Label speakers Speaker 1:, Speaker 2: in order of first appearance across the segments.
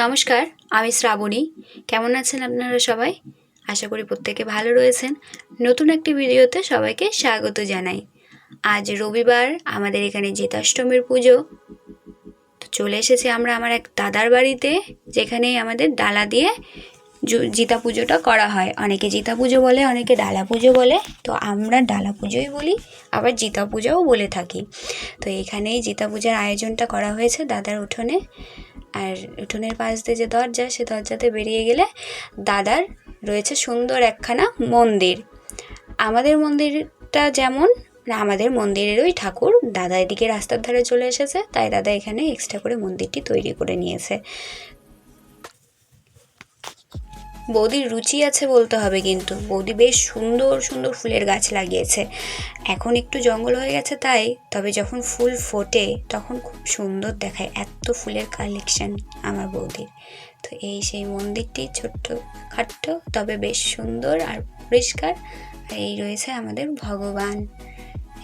Speaker 1: নমস্কার, আমি শ্রাবণী। কেমন আছেন আপনারা সবাই? আশা করি প্রত্যেকে ভালো রয়েছেন। নতুন একটি ভিডিওতে সবাইকে স্বাগত জানাই। আজ রবিবার, আমাদের এখানে জিতাষ্টমীর পুজো। তো চলে এসেছি আমরা আমার এক দাদার বাড়িতে যেখানে আমাদের ডালা দিয়ে জিতা পুজোটা করা হয়। অনেকে জিতা পুজো বলে, অনেকে ডালা পুজো বলে। তো আমরা ডালা পুজোই বলি, আবার জিতা পুজোও বলে থাকি। তো এখানেই জিতা পূজার আয়োজনটা করা হয়েছে দাদার উঠোনে। আর উঠোনের পাশ দিয়ে যে দরজা, সে দরজাতে বেরিয়ে গেলে দাদার রয়েছে সুন্দর একখানা মন্দির। আমাদের মন্দিরটা যেমন, আমাদের আমাদের মন্দিরেরই ঠাকুর। দাদা এদিকে রাস্তার ধারে চলে এসেছে, তাই দাদা এখানে এক্সট্রা করে মন্দিরটি তৈরি করে নিয়েছে। বৌদির রুচি আছে বলতে হবে কিন্তু। বৌদি বেশ সুন্দর সুন্দর ফুলের গাছ লাগিয়েছে। এখন একটু জঙ্গল হয়ে গেছে তাই, তবে যখন ফুল ফোটে, তখন খুব সুন্দর দেখায় এত ফুলের কালেকশন আমার বৌদির। তো এই সেই মন্দিরটি ছোট্ট খাট্ট, তবে বেশ সুন্দর আর পরিষ্কার। এই রয়েছে আমাদের ভগবান।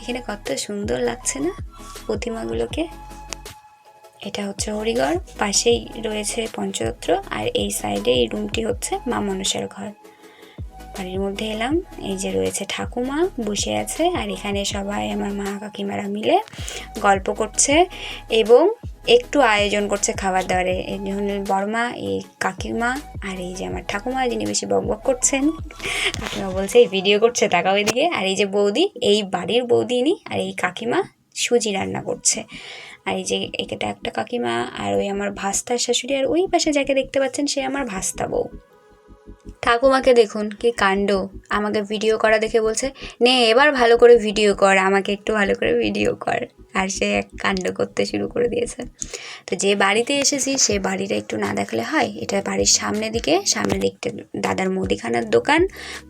Speaker 1: এখানে কত সুন্দর লাগছে না প্রতিমাগুলোকে? এটা হচ্ছে হরিগড়, পাশেই রয়েছে পঞ্চতত্র আর এই সাইডে এই রুমটি হচ্ছে মা মনসার ঘর। বাড়ির মধ্যে এলাম, এই যে রয়েছে ঠাকুমা বসে আছে আর এখানে সবাই আমার মা কাকিমারা মিলে গল্প করছে এবং একটু আয়োজন করছে খাবার দাবারে। এই জন্য বড়মা এই কাকিমা আর এই যে আমার ঠাকুমা যিনি বেশি বক বক করছেন। কাকিমা বলছে, এই ভিডিও করছে, তাকাও এদিকে। আর এই যে বৌদি, এই বাড়ির বৌদি ইনি আর এই কাকিমা সুজি রান্না করছে। আর এই যে এটা একটা কাকিমা, আর ওই আমার ভাস্তার শাশুড়ি, আর ওই পাশে যাকে দেখতে পাচ্ছেন সে আমার ভাস্তা বউ। ঠাকুমাকে দেখুন, কি কাণ্ড। আমাকে ভিডিও করা দেখে বলছে, নে, এবার ভালো করে ভিডিও কর, আমাকে একটু ভালো করে ভিডিও কর। আর সে এক কাণ্ড করতে শুরু করে দিয়েছে। তো যে বাড়িতে এসেছি, সে বাড়িটা একটু না দেখলে হয়? এটা বাড়ির সামনে দিকে সামনে দিকটা দাদার মুদিখানার দোকান,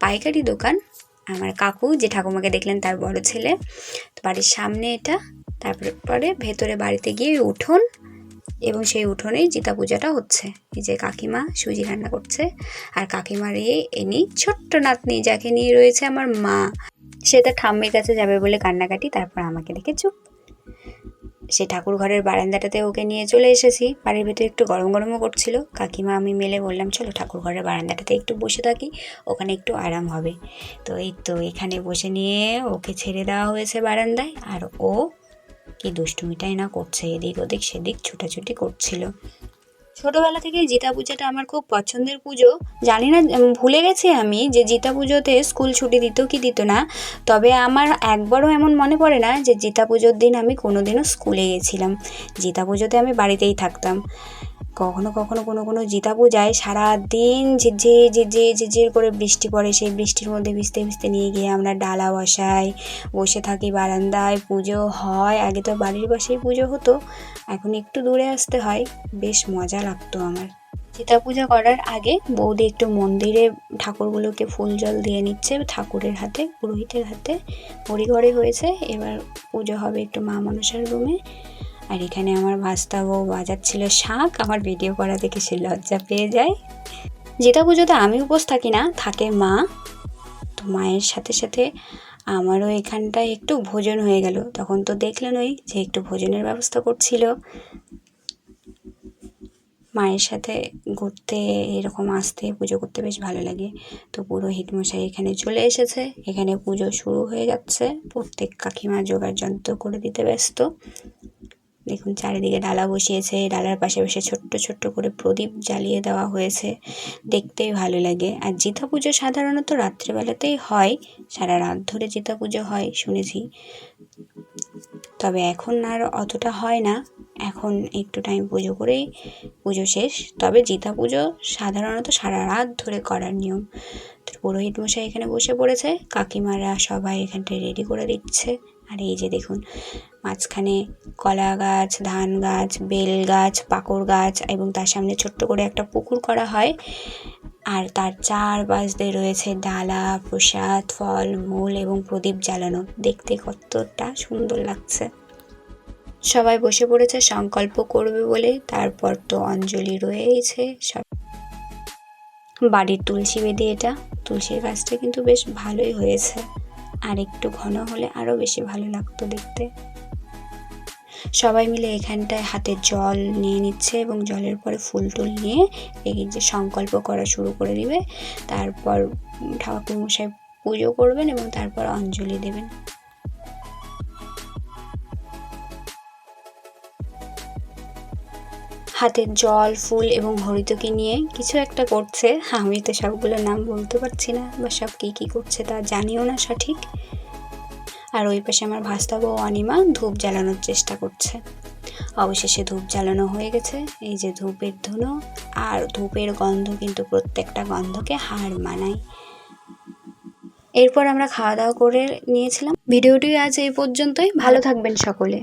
Speaker 1: পাইকারি দোকান। আমার কাকু, যে ঠাকুমাকে দেখলেন তার বড় ছেলে। তো বাড়ির সামনে এটা তারপরে পরে ভেতরে বাড়িতে গিয়ে উঠোন এবং সেই উঠোনেই জিতা পূজাটা হচ্ছে। এই যে কাকিমা সুজি রান্না করছে আর কাকিমার এ এনি ছোট্ট নাতনি যাকে নিয়ে রয়েছে আমার মা, সে তার ঠাম্মির কাছে যাবে বলে কান্নাকাটি, তারপর আমাকে দেখে চুপ। সে ঠাকুর ঘরের বারান্দাটাতে ওকে নিয়ে চলে এসেছি। বাড়ির ভেতরে একটু গরম গরমও করছিল। কাকিমা, আমি মেলে বললাম, চলো ঠাকুর ঘরের বারান্দাটাতে একটু বসে থাকি, ওখানে একটু আরাম হবে। তো এই তো এখানে বসে নিয়ে ওকে ছেড়ে দেওয়া হয়েছে বারান্দায়। আর ও কি দুষ্টুমিটাই না করছে, এদিক ওদিক, সেদিক ছুটাছুটি করছিল। ছোটবেলা থেকে জিতা পূজাটা আমার খুব পছন্দের পুজো। জানি না ভুলে গেছি আমি যে জিতা পুজোতে স্কুল ছুটি দিত কি দিত না। তবে আমার একবারও এমন মনে পড়ে না যে জিতা পুজোর দিন আমি কোনোদিনও স্কুলে গেছিলাম। জিতা পুজোতে আমি বাড়িতেই থাকতাম। কখনো কখনো কোনো কোনো জিতা পূজায় সারা দিন ঝিরঝির ঝিরঝির ঝিরঝির করে বৃষ্টি পড়ে। সেই বৃষ্টির মধ্যে ভিজতে ভিজতে নিয়ে গিয়ে আমরা ডালা বসাই, বসে থাকি বারান্দায়। পুজো হয়। আগে তো বাড়ির পাশেই পুজো হতো। এখন একটু দূরে আসতে হয়। বেশ মজা লাগতো আমার। সীতা পূজা করার আগে বৌদি একটু মন্দিরে ঠাকুরগুলোকে ফুল জল দিয়ে নিচ্ছে। ঠাকুরের হাতে, পুরোহিতের হাতে। হরিঘরে হয়েছে। এবার পুজো হবে একটু মা মনসার রুমে। আর এখানে আমার ভাস্তা বউ বাজাচ্ছিল শাঁখ আমার ভিডিও করা দেখে সে লজ্জা পেয়ে যায়। যেটা পুজোতে আমি উপোস থাকি না, থাকে মা। তো মায়ের সাথে সাথে আমারও এখানটায় একটু ভোজন হয়ে গেল। তখন তো দেখলেন ওই যে একটু ভোজনের ব্যবস্থা করছিল। মায়ের সাথে ঘুরতে এরকম আসতে, পুজো করতে বেশ ভালো লাগে। তো পুরোহিত মশাই এখানে চলে এসেছে। এখানে পুজো শুরু হয়ে যাচ্ছে। প্রত্যেক কাকিমা জোগাড় যন্ত্র করে দিতে ব্যস্ত। দেখুন, চারিদিকে ডালা বসিয়েছে। ডালার পাশে ছোট্ট ছোট্ট করে প্রদীপ জ্বালিয়ে দেওয়া হয়েছে। দেখতেই ভালো লাগে। আর জিতা পুজো সাধারণত রাত্রেবেলাতেই হয়। সারা রাত ধরে জিতা পুজো হয়, শুনেছি। তবে এখন আর অতটা হয় না। এখন একটু টাইম পুজো করেই পুজো শেষ। তবে জিতা পুজো সাধারণত সারা রাত ধরে করার নিয়ম। তো পুরোহিত মশাই এখানে বসে পড়েছে। কাকিমারা সবাই এখানটায় রেডি করে দিচ্ছে। আর এই যে দেখুন, মাঝখানে কলা গাছ, ধান গাছ, বেল গাছ, পাকড় গাছ এবং তার সামনে ছোট্ট করে একটা পুকুর করা হয়। আর তার চারপাশ দিয়ে রয়েছে ডালা, প্রসাদ, ফল, মূল এবং প্রদীপ জ্বালানো। দেখতে কতটা সুন্দর লাগছে। সবাই বসে পড়েছে, সংকল্প করবে বলে। তারপর তো অঞ্জলি রয়েছে সব। বাড়ির তুলসী বেদি এটা। তুলসীর গাছটা কিন্তু বেশ ভালোই হয়েছে। আর একটু ঘন হলে আরও বেশি ভালো লাগতো দেখতে। সবাই মিলে এখানটায় হাতে জল নিয়ে নিচ্ছে এবং জলের পরে ফুল টুল নিয়ে এগিয়ে যে সংকল্প করা শুরু করে দিবে। তারপর ঠাকুর মশাই পুজো করবেন এবং তারপর অঞ্জলি দেবেন। হাতে জল, ফুল এবং হরিতকি নিয়ে কিছু একটা করছে। আমি তো সবগুলোর নাম বলতে পারছি না বা সব কী কী করছে তা জানিও না সঠিক। আর ওই পাশে আমার ভাস্তা বউ অনিমা ধূপ জ্বালানোর চেষ্টা করছে। অবশেষে ধূপ জ্বালানো হয়ে গেছে। এই যে ধূপের ধুনো আর ধূপের গন্ধ কিন্তু প্রত্যেকটা গন্ধকে হার মানায়। এরপর আমরা খাওয়া দাওয়া করে নিয়েছিলাম। ভিডিওটি আজ এই পর্যন্তই। ভালো থাকবেন সকলে।